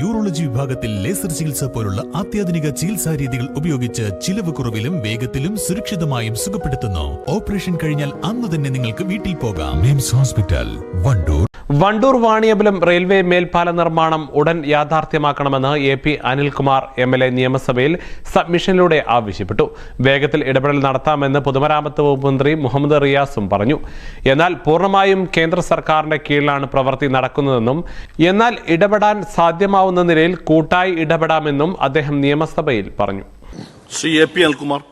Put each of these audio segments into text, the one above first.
Urology വിഭാഗത്തിൽ laser ചികിത്സ പോലുള്ള അത്യാധുനിക ചികിത്സാ രീതികൾ ഉപയോഗിച്ച് ചിലവ് കുറവിലും വേഗത്തിലും സുരക്ഷിതമായും സുഖപ്പെടുത്തുന്നു. ഓപ്പറേഷൻ കഴിഞ്ഞാൽ അന്ന് തന്നെ നിങ്ങൾക്ക് വീട്ടിൽ പോകാം. MIMS hospital Wandoor Wandoor Vaniyambalam railway മേൽപ്പാല നിർമ്മാണം ഉടൻ യാഥാർത്ഥ്യമാക്കണമെന്ന് A P Anilkumar M L A നിയമസഭയിൽ സബ്മിഷനിലൂടെ ആവശ്യപ്പെട്ടു. വേഗത്തിൽ ഇടപെടൽ നടത്താമെന്ന് പൊതുമരാമത്ത് വകുപ്പ് മന്ത്രി മുഹമ്മദ് റിയാസും പറഞ്ഞു. എന്നാൽ പൂർണമായും കേന്ദ്ര സർക്കാരിന്റെ കീഴിലാണ് പ്രവൃത്തി നടക്കുന്നതെന്നും എന്നാൽ ഇടപെടാൻ സാധ്യമാവുന്ന നിലയിൽ കൂട്ടായി ഇടപെടാമെന്നും അദ്ദേഹം നിയമസഭയിൽ പറഞ്ഞു. Shri A P Anilkumar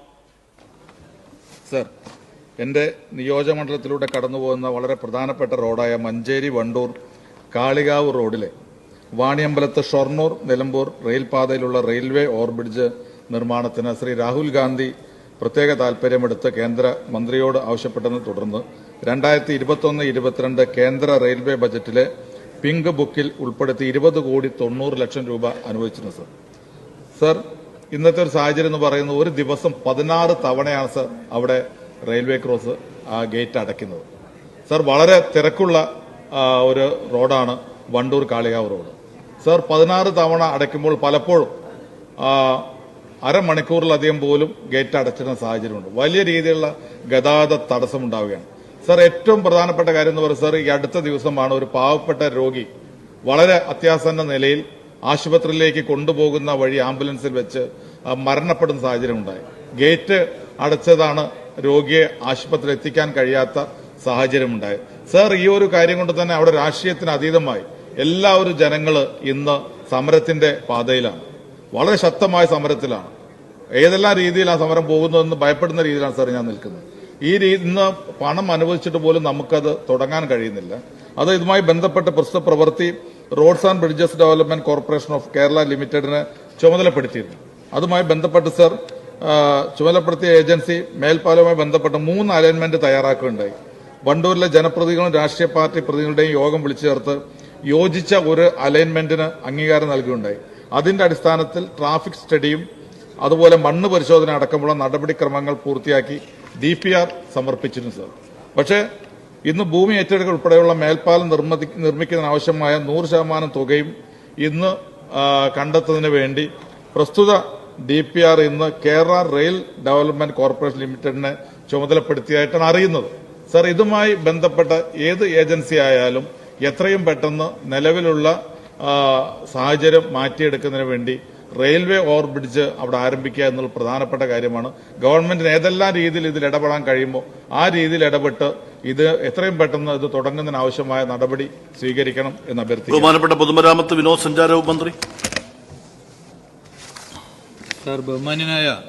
sir എന്റെ നിയോജകമണ്ഡലത്തിലൂടെ കടന്നു പോകുന്ന വളരെ പ്രധാനപ്പെട്ട റോഡായ മഞ്ചേരി വണ്ടൂർ കാളികാവ് റോഡിലെ വാണിയമ്പലത്ത് ഷൊർണൂർ നിലമ്പൂർ റെയിൽപാതയിലുള്ള റെയിൽവേ ഓവർബ്രിഡ്ജ് നിർമ്മാണത്തിന് ശ്രീ രാഹുൽ ഗാന്ധി പ്രത്യേക താൽപര്യമെടുത്ത് കേന്ദ്ര മന്ത്രിയോട് ആവശ്യപ്പെട്ടതിനെ തുടർന്ന് രണ്ടായിരത്തി ഇരുപത്തൊന്ന് ഇരുപത്തിരണ്ട് കേന്ദ്ര റെയിൽവേ ബജറ്റിലെ പിങ്ക് ബുക്കിൽ ഉൾപ്പെടുത്തി ഇരുപത് കോടി തൊണ്ണൂറ് ലക്ഷം രൂപ അനുവദിച്ചിരുന്നു സർ. സർ ഇന്നത്തെ ഒരു സാഹചര്യം എന്ന് പറയുന്നത് ഒരു ദിവസം പതിനാറ് തവണയാണ് സർ അവിടെ റെയിൽവേ ക്രോസ് ആ ഗേറ്റ് അടയ്ക്കുന്നത്. സർ വളരെ തിരക്കുള്ള ഒരു റോഡാണ് വണ്ടൂർ കാളികാവ് റോഡ്. സർ പതിനാറ് തവണ അടയ്ക്കുമ്പോൾ പലപ്പോഴും അരമണിക്കൂറിലധികം പോലും ഗേറ്റ് അടച്ചിരുന്ന സാഹചര്യമുണ്ട്. വലിയ രീതിയിലുള്ള ഗതാഗത തടസ്സം ഉണ്ടാവുകയാണ്. സർ ഏറ്റവും പ്രധാനപ്പെട്ട കാര്യം എന്ന് പറയുന്നത് സർ ഈ അടുത്ത ദിവസമാണ് ഒരു പാവപ്പെട്ട രോഗി വളരെ അത്യാസന്ന നിലയിൽ ആശുപത്രിയിലേക്ക് കൊണ്ടുപോകുന്ന വഴി ആംബുലൻസിൽ വെച്ച് മരണപ്പെടുന്ന സാഹചര്യം ഉണ്ടായി. ഗേറ്റ് അടച്ചതാണ് രോഗിയെ ആശുപത്രി എത്തിക്കാൻ കഴിയാത്ത സാഹചര്യമുണ്ടായി. സർ ഈ ഒരു കാര്യം കൊണ്ട് തന്നെ അവിടെ രാഷ്ട്രീയത്തിന് അതീതമായി എല്ലാവരും ജനങ്ങൾ ഇന്ന് സമരത്തിന്റെ പാതയിലാണ്. വളരെ ശക്തമായ സമരത്തിലാണ്. ഏതെല്ലാം രീതിയിൽ ആ സമരം പോകുന്നതെന്ന് ഭയപ്പെടുന്ന രീതിയിലാണ് സാർ ഞാൻ നിൽക്കുന്നത്. ഈ ഇന്ന് പണം അനുവദിച്ചിട്ട് പോലും നമുക്കത് തുടങ്ങാൻ കഴിയുന്നില്ല. അത് ഇതുമായി ബന്ധപ്പെട്ട് പ്രസ്തുത പ്രവൃത്തി roads and bridges development corporation of Kerala ലിമിറ്റഡിന് ചുമതലപ്പെടുത്തിയിരുന്നു. അതുമായി ബന്ധപ്പെട്ട് സർ ചുമതലപ്പെടുത്തിയ ഏജൻസി മേൽപ്പാലവുമായി ബന്ധപ്പെട്ട് മൂന്ന് അലൈൻമെന്റ് തയ്യാറാക്കുകയുണ്ടായി. വണ്ടൂരിലെ ജനപ്രതിനിധികളും രാഷ്ട്രീയ പാർട്ടി പ്രതിനിധികളുടെയും യോഗം വിളിച്ചു ചേർത്ത് യോജിച്ച ഒരു അലൈൻമെന്റിന് അംഗീകാരം നൽകുകയുണ്ടായി. അതിന്റെ അടിസ്ഥാനത്തിൽ ട്രാഫിക് സ്റ്റഡിയും അതുപോലെ മണ്ണ് പരിശോധന അടക്കമുള്ള നടപടിക്രമങ്ങൾ പൂർത്തിയാക്കി ഡി പി ആർ സമർപ്പിച്ചിരുന്നു സർ. പക്ഷേ ഇന്ന് ഭൂമി ഏറ്റെടുക്കൽ ഉൾപ്പെടെയുള്ള മേൽപ്പാലം നിർമ്മിക്കുന്നതിന് ആവശ്യമായ നൂറ് ശതമാനം തുകയും ഇന്ന് കണ്ടെത്തുന്നതിന് വേണ്ടി പ്രസ്തുത ഡി പി ആർ ഇന്ന് കേരള റെയിൽ ഡെവലപ്മെന്റ് കോർപ്പറേഷൻ ലിമിറ്റഡിനെ ചുമതലപ്പെടുത്തിയായിട്ടാണ് അറിയുന്നത്. സർ ഇതുമായി ബന്ധപ്പെട്ട ഏത് ഏജൻസി ആയാലും എത്രയും പെട്ടെന്ന് നിലവിലുള്ള സാഹചര്യം മാറ്റിയെടുക്കുന്നതിന് വേണ്ടി റെയിൽവേ ഓവർബ്രിഡ്ജ് അവിടെ ആരംഭിക്കുക എന്നുള്ള പ്രധാനപ്പെട്ട കാര്യമാണ്. ഗവൺമെന്റിന് ഏതെല്ലാം രീതിയിൽ ഇതിൽ ഇടപെടാൻ കഴിയുമോ ആ രീതിയിൽ ഇടപെട്ട് ഇത് എത്രയും പെട്ടെന്ന് ഇത് തുടങ്ങുന്നതിന് ആവശ്യമായ നടപടി സ്വീകരിക്കണം എന്ന് അഭ്യർത്ഥിക്കുന്നു. ബഹുമാനപ്പെട്ട പൊതുമരാമത്ത് വിനോദസഞ്ചാര വകുപ്പ് മന്ത്രി. സാർ ബഹുമാന്യനായ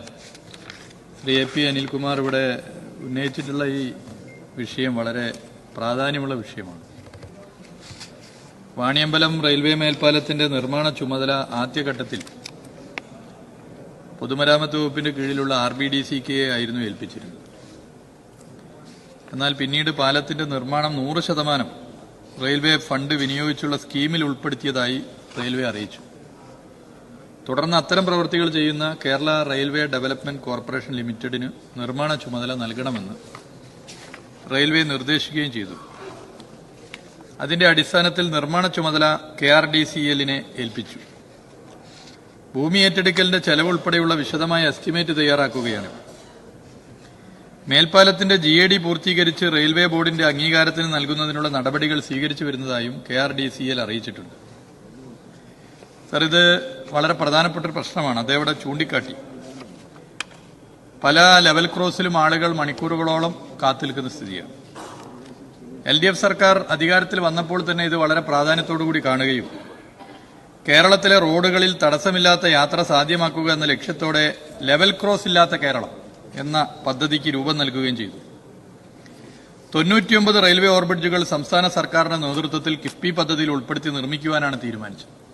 ശ്രീ എ പി അനിൽകുമാർ ഇവിടെ ഉന്നയിച്ചിട്ടുള്ള ഈ വിഷയം വളരെ പ്രാധാന്യമുള്ള വിഷയമാണ്. വാണിയമ്പലം റെയിൽവേ മേൽപ്പാലത്തിന്റെ നിർമ്മാണ ചുമതല ആദ്യഘട്ടത്തിൽ പൊതുമരാമത്ത് വകുപ്പിന്റെ കീഴിലുള്ള R B D C K ആയിരുന്നു ഏൽപ്പിച്ചിരുന്നത്. എന്നാൽ പിന്നീട് പാലത്തിന്റെ നിർമ്മാണം നൂറ് ശതമാനം റെയിൽവേ ഫണ്ട് വിനിയോഗിച്ചുള്ള സ്കീമിൽ ഉൾപ്പെടുത്തിയതായി റെയിൽവേ അറിയിച്ചു. തുടർന്ന് അത്തരം പ്രവൃത്തികൾ ചെയ്യുന്ന കേരള റെയിൽവേ ഡെവലപ്മെന്റ് കോർപ്പറേഷൻ ലിമിറ്റഡിന് നിർമ്മാണ ചുമതല നൽകണമെന്ന് റെയിൽവേ നിർദ്ദേശിക്കുകയും ചെയ്തു. അതിന്റെ അടിസ്ഥാനത്തിൽ നിർമ്മാണ ചുമതല കെ ആർ ഡി സി എല്ലിനെ ഏൽപ്പിച്ചു. ഭൂമി ഏറ്റെടുക്കലിന്റെ ചെലവ് ഉൾപ്പെടെയുള്ള വിശദമായ എസ്റ്റിമേറ്റ് തയ്യാറാക്കുകയാണ്. മേൽപ്പാലത്തിന്റെ ജി എ ഡി പൂർത്തീകരിച്ച് റെയിൽവേ ബോർഡിന്റെ അംഗീകാരത്തിന് നൽകുന്നതിനുള്ള നടപടികൾ സ്വീകരിച്ചു വരുന്നതായും K R D C L അറിയിച്ചിട്ടുണ്ട്. സർ ഇത് വളരെ പ്രധാനപ്പെട്ട ഒരു പ്രശ്നമാണ്. അതേവിടെ ചൂണ്ടിക്കാട്ടി. പല ലെവൽ ക്രോസിലും ആളുകൾ മണിക്കൂറുകളോളം കാത്തിരിക്കുന്ന സ്ഥിതിയാണ്. എൽ ഡി എഫ് സർക്കാർ അധികാരത്തിൽ വന്നപ്പോൾ തന്നെ ഇത് വളരെ പ്രാധാന്യത്തോടുകൂടി കാണുകയും കേരളത്തിലെ റോഡുകളിൽ തടസ്സമില്ലാത്ത യാത്ര സാധ്യമാക്കുക എന്ന ലക്ഷ്യത്തോടെ ലെവൽ ക്രോസ് ഇല്ലാത്ത കേരളം എന്ന പദ്ധതിക്ക് രൂപം നൽകുകയും ചെയ്തു. തൊണ്ണൂറ്റിയൊമ്പത് റെയിൽവേ ഓവർബ്രിഡ്ജുകൾ സംസ്ഥാന സർക്കാരിന്റെ നേതൃത്വത്തിൽ കിഫ്ബി പദ്ധതിയിൽ ഉൾപ്പെടുത്തി നിർമ്മിക്കുവാനാണ് തീരുമാനിച്ചത്.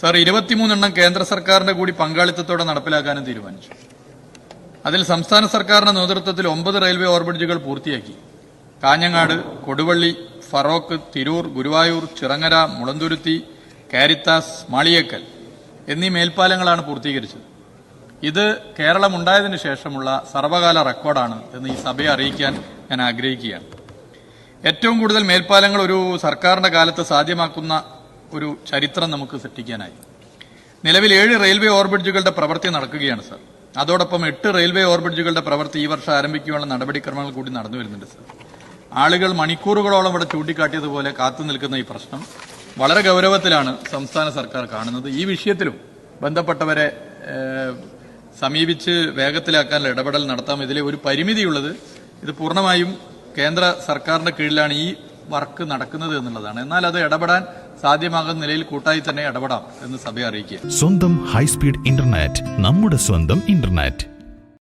സാർ ഇരുപത്തിമൂന്നെണ്ണം കേന്ദ്ര സർക്കാരിന്റെ കൂടി പങ്കാളിത്തത്തോടെ നടപ്പിലാക്കാനും തീരുമാനിച്ചു. അതിൽ സംസ്ഥാന സർക്കാരിന്റെ നേതൃത്വത്തിൽ ഒമ്പത് റെയിൽവേ ഓവർബ്രിഡ്ജുകൾ പൂർത്തിയാക്കി. കാഞ്ഞങ്ങാട് കൊടുവള്ളി ഫറോക്ക് തിരൂർ ഗുരുവായൂർ ചിറങ്ങര മുളന്തുരുത്തി കാരിത്താസ് മാളിയേക്കൽ എന്നീ മേൽപ്പാലങ്ങളാണ് പൂർത്തീകരിച്ചത്. ഇത് കേരളം ഉണ്ടായതിനു ശേഷമുള്ള സർവകാല റെക്കോർഡാണ് എന്ന് ഈ സഭയെ അറിയിക്കാൻ ഞാൻ ആഗ്രഹിക്കുകയാണ്. ഏറ്റവും കൂടുതൽ മേൽപ്പാലങ്ങൾ ഒരു സർക്കാരിന്റെ കാലത്ത് സാധ്യമാക്കുന്ന ഒരു ചരിത്രം നമുക്ക് സൃഷ്ടിക്കാനായി. നിലവിൽ ഏഴ് റെയിൽവേ ഓവർബ്രിഡ്ജുകളുടെ പ്രവൃത്തി നടക്കുകയാണ് സർ. അതോടൊപ്പം എട്ട് റെയിൽവേ ഓവർബ്രിഡ്ജുകളുടെ പ്രവൃത്തി ഈ വർഷം ആരംഭിക്കുവാനുള്ള നടപടിക്രമങ്ങൾ കൂടി നടന്നു വരുന്നുണ്ട് സർ. ആളുകൾ മണിക്കൂറുകളോളം ഇവിടെ ചൂണ്ടിക്കാട്ടിയതുപോലെ കാത്തു നിൽക്കുന്ന ഈ പ്രശ്നം വളരെ ഗൗരവത്തിലാണ് സംസ്ഥാന സർക്കാർ കാണുന്നത്. ഈ വിഷയത്തിലും ബന്ധപ്പെട്ടവരെ സമീപിച്ച് വേഗത്തിലാക്കാനുള്ള ഇടപെടൽ നടത്താം. ഇതിലെ ഒരു പരിമിതിയുള്ളത് ഇത് പൂർണമായും കേന്ദ്ര സർക്കാരിന്റെ കീഴിലാണ് ഈ വർക്ക് നടക്കുന്നത് എന്നുള്ളതാണ്. എന്നാൽ അത് ഇടപെടാൻ സാധ്യമാകുന്ന നിലയിൽ കൂട്ടായി തന്നെ ഇടപെടാം എന്ന് സഭയെ അറിയിക്കുക സ്വന്തം ഹൈസ്പീഡ് ഇന്റർനെറ്റ് നമ്മുടെ സ്വന്തം ഇന്റർനെറ്റ്.